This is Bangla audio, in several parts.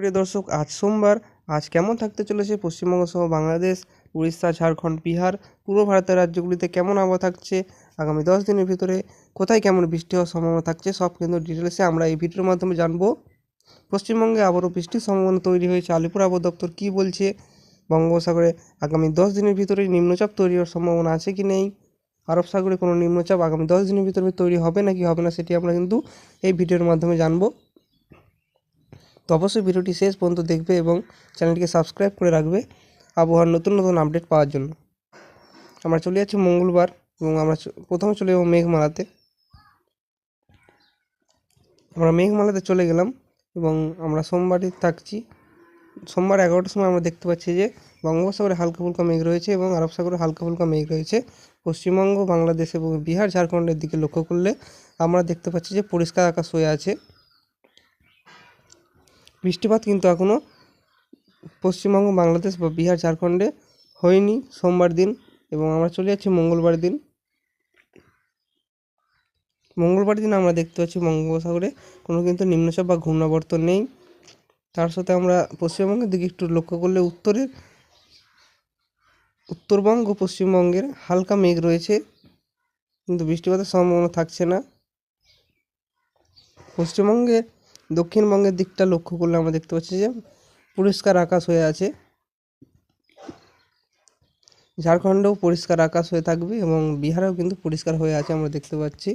প্রিয় দর্শক, আজ সোমবার। আজ কেমন থাকতে চলেছে পশ্চিমবঙ্গ সহ বাংলাদেশ, উড়িষ্যা, ঝাড়খণ্ড, বিহার, পূর্ব ভারতের রাজ্যগুলিতে কেমন আবহাওয়া থাকছে? আগামী দশ দিনের ভিতরে কোথায় কেমন বৃষ্টি হওয়ার সম্ভাবনা থাকছে, সব কিন্তু ডিটেলসে আমরা এই ভিডিওর মাধ্যমে জানব। পশ্চিমবঙ্গে আবারও বৃষ্টির সম্ভাবনা তৈরি হয়েছে। আলিপুর আবহাওয়া দপ্তর কী বলছে? বঙ্গোপসাগরে আগামী দশ দিনের ভিতরে নিম্নচাপ তৈরি হওয়ার সম্ভাবনা আছে কি নেই? আরব সাগরে কোনো নিম্নচাপ আগামী দশ দিনের ভিতরে তৈরি হবে নাকি হবে না, সেটি আমরা কিন্তু এই ভিডিওর মাধ্যমে জানব। তো অবশ্যই ভিডিওটি শেষ পর্যন্ত দেখবে এবং চ্যানেলটিকে সাবস্ক্রাইব করে রাখবে। আবহাওয়ার নতুন নতুন আপডেট পাওয়ার জন্য। আমরা চলে যাচ্ছি মঙ্গলবার এবং আমরা প্রথমে চলে যাব মেঘমালাতে। আমরা মেঘমালাতে চলে গেলাম এবং আমরা সোমবারই থাকছি। সোমবার এগারোটার সময় আমরা দেখতে পাচ্ছি যে বঙ্গোপসাগরে হালকা ফুলকা মেঘ রয়েছে এবং আরব সাগরে হালকা ফুলকা মেঘ রয়েছে। পশ্চিমবঙ্গ, বাংলাদেশ এবং বিহার, ঝাড়খণ্ডের দিকে লক্ষ্য করলে আমরা দেখতে পাচ্ছি যে পরিষ্কার আকাশ হয়ে আছে। বৃষ্টিপাত কিন্তু এখনও পশ্চিমবঙ্গ, বাংলাদেশ বা বিহার, ঝাড়খণ্ডে হয়নি সোমবার দিন এবং আমরা চলে যাচ্ছি মঙ্গলবার দিন। মঙ্গলবার দিন আমরা দেখতে পাচ্ছি বঙ্গোপসাগরে কোনো কিন্তু নিম্নচাপ বা ঘূর্ণাবর্ত নেই। তার সাথে আমরা পশ্চিমবঙ্গের দিকে একটু লক্ষ্য করলে উত্তরের, উত্তরবঙ্গ পশ্চিমবঙ্গের হালকা মেঘ রয়েছে, কিন্তু বৃষ্টিপাতের সম্ভাবনা থাকছে না। পশ্চিমবঙ্গে দক্ষিণবঙ্গের দিকটা লক্ষ্য করলে আমরা দেখতে পাচ্ছি যে পরিষ্কার আকাশ হয়ে আছে। ঝাড়খণ্ডেও পরিষ্কার আকাশ হয়ে থাকবে এবং বিহারেও কিন্তু পরিষ্কার হয়ে আছে আমরা দেখতে পাচ্ছি।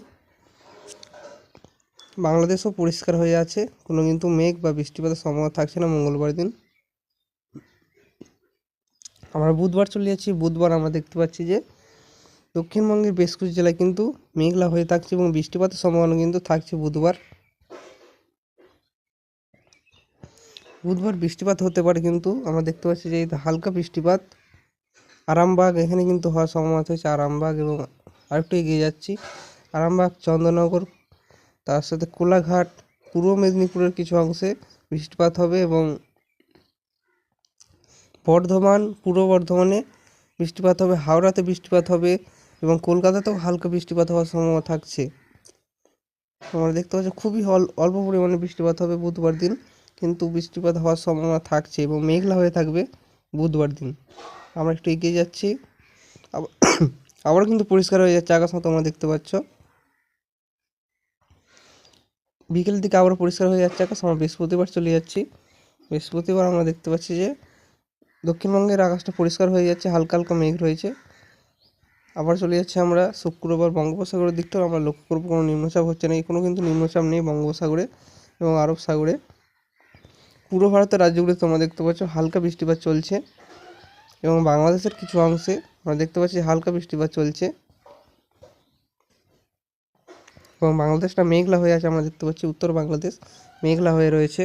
বাংলাদেশও পরিষ্কার হয়ে আছে, কোনো কিন্তু মেঘ বা বৃষ্টিপাতের সম্ভাবনা থাকছে না মঙ্গলবার দিন। আমরা বুধবার চলে যাচ্ছি, বুধবার আমরা দেখতে পাচ্ছি যে দক্ষিণবঙ্গের বেশ কিছু জেলায় কিন্তু মেঘলা হয়ে থাকছে এবং বৃষ্টিপাতের সম্ভাবনা কিন্তু থাকছে বুধবার। বুধবার বৃষ্টিপাত হতে পারে কিন্তু, আমরা দেখতে পাচ্ছি যে হালকা বৃষ্টিপাত, আরামবাগ এখানে কিন্তু হওয়ার সম্ভাবনা হয়েছে আরামবাগ এবং আরেকটু এগিয়ে যাচ্ছি। আরামবাগ চন্দননগর তার সাথে কোলাঘাট, পূর্ব মেদিনীপুরের কিছু অংশে বৃষ্টিপাত হবে এবং বর্ধমান, পূর্ব বর্ধমানে বৃষ্টিপাত হবে, হাওড়াতে বৃষ্টিপাত হবে এবং কলকাতাতেও হালকা বৃষ্টিপাত হওয়ার সম্ভাবনা থাকছে। আমরা দেখতে পাচ্ছি খুবই অল- অল্প পরিমাণে বৃষ্টিপাত হবে বুধবার দিন। কিন্তু বৃষ্টিপাত হওয়ার সম্ভাবনা থাকছে এবং মেঘলা হয়ে থাকবে বুধবার দিন। আমরা একটু এগিয়ে যাচ্ছি। আবার কিন্তু পরিষ্কার হয়ে যাচ্ছে আকাশ, তোমরা দেখতে পাচ্ছ। বিকেলের দিকে আবার পরিষ্কার হয়ে যাচ্ছে আকাশ। আমরা বৃহস্পতিবার চলে যাচ্ছি। বৃহস্পতিবার আমরা দেখতে পাচ্ছি যে দক্ষিণবঙ্গের আকাশটা পরিষ্কার হয়ে যাচ্ছে, হালকা হালকা মেঘ রয়েছে। আবার চলে যাচ্ছে আমরা শুক্রবার বঙ্গোপসাগরের দিকটাও। আমরা লক্ষ্য করব কোনো নিম্নচাপ হচ্ছে না কোনো কিন্তু নিম্নচাপ নেই বঙ্গোপসাগরে এবং আরব সাগরে। পূর্ব ভারতের রাজ্যগুলিতে তোমরা দেখতে পাচ্ছ, হালকা বৃষ্টিপাত চলছে এবং বাংলাদেশের কিছু অংশে আমরা দেখতে পাচ্ছি হালকা বৃষ্টিপাত চলছে এবং বাংলাদেশটা মেঘলা হয়ে আছে, আমরা দেখতে পাচ্ছি উত্তর বাংলাদেশ মেঘলা হয়ে রয়েছে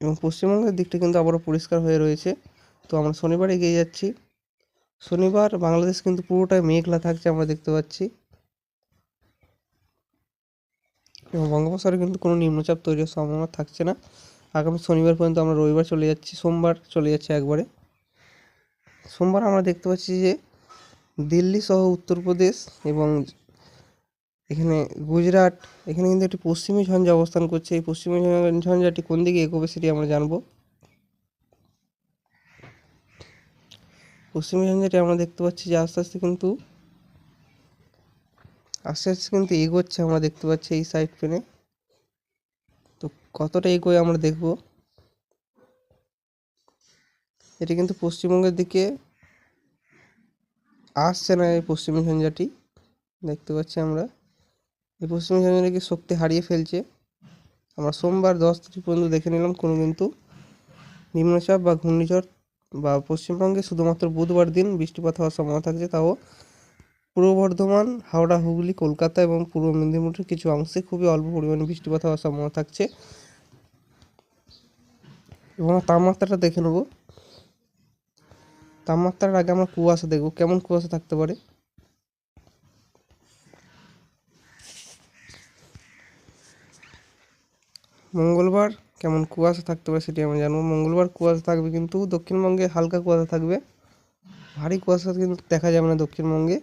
এবং পশ্চিমবঙ্গের দিকটা কিন্তু আবারও পরিষ্কার হয়ে রয়েছে। তো আমরা শনিবার এগিয়ে যাচ্ছি। শনিবার বাংলাদেশ কিন্তু পুরোটাই মেঘলা থাকছে, আমরা দেখতে পাচ্ছি। এবং বঙ্গোপসাগরে কিন্তু কোনো নিম্নচাপ তৈরি হওয়ার সম্ভাবনা থাকছে না। আগামী শনিবার পর্যন্ত আমরা রবিবার চলে যাচ্ছি, সোমবার চলে যাচ্ছে একবারে। সোমবার আমরা দেখতে পাচ্ছি যে দিল্লি সহ উত্তরপ্রদেশ এবং এখানে গুজরাট, এখানে কিন্তু একটি পশ্চিমী ঝঞ্ঝা অবস্থান করছে। এই পশ্চিমী ঝঞ্ঝাটি কোন দিকে এগোবে সেটি আমরা জানব। পশ্চিমী ঝঞ্ঝাটি আমরা দেখতে পাচ্ছি যে আস্তে আস্তে কিন্তু আস্তে আস্তে কিন্তু এগোচ্ছে, আমরা দেখতে পাচ্ছি এই সাইড পেনে তো কতটা এগোয় আমরা দেখব। এটি কিন্তু পশ্চিমবঙ্গের দিকে আসছে না এই পশ্চিমী ঝঞ্ঝাটি, দেখতে পাচ্ছি আমরা। এই পশ্চিমী ঝঞ্ঝাটিকে শক্তি হারিয়ে ফেলছে। আমরা সোমবার দশ তারিখ পর্যন্ত দেখে নিলাম কোনো কিন্তু নিম্নচাপ বা ঘূর্ণিঝড় বা পশ্চিমবঙ্গে শুধুমাত্র বুধবার দিন বৃষ্টিপাত হওয়ার সম্ভাবনা থাকছে, তাও পূর্ব বর্ধমান, হাওড়া, হুগলি, কলকাতা এবং পূর্ব মেদিনীপুরের কিছু অংশে খুবই অল্প পরিমাণে বৃষ্টিপাত হওয়ার সম্ভাবনা থাকছে। এবং তাপমাত্রাটা দেখে নেব। তাপমাত্রার আগে আমরা কুয়াশা দেখব, কেমন কুয়াশা থাকতে পারে? মঙ্গলবার কেমন কুয়াশা থাকতে পারে সেটি আমরা জানব। মঙ্গলবার কুয়াশা থাকবে কিন্তু দক্ষিণবঙ্গে হালকা কুয়াশা থাকবে। ভারী কুয়াশা কিন্তু দেখা যাবে না দক্ষিণবঙ্গে।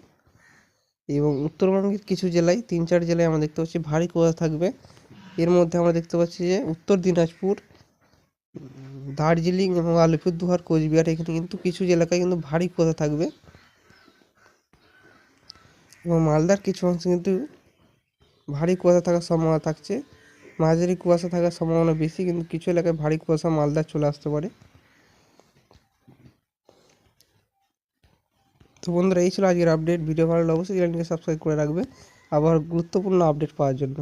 এবং উত্তরবঙ্গের কিছু জেলায় তিন চার জেলায় আমরা দেখতে পাচ্ছি ভারী কুয়াশা থাকবে। এর মধ্যে আমরা দেখতে পাচ্ছি যে উত্তর দিনাজপুর, দার্জিলিং এবং আলিপুরদুয়ার, কোচবিহার এখানে কিন্তু কিছু এলাকায় কিন্তু ভারী কুয়াশা থাকবে। এবং মালদার কিছু অংশে কিন্তু ভারী কুয়াশা থাকার সম্ভাবনা থাকছে। মাঝারি কুয়াশা থাকার সম্ভাবনা বেশি, কিন্তু কিছু এলাকায় ভারী কুয়াশা মালদার চলে আসতে পারে। তো বন্ধুরা, এই ছিল আজকের আপডেট ভিডিও ভালো লাগলে অবশ্যই চ্যানেলটিকে সাবস্ক্রাইব করে রাখবে। আবার গুরুত্বপূর্ণ আপডেট পাওয়ার জন্য।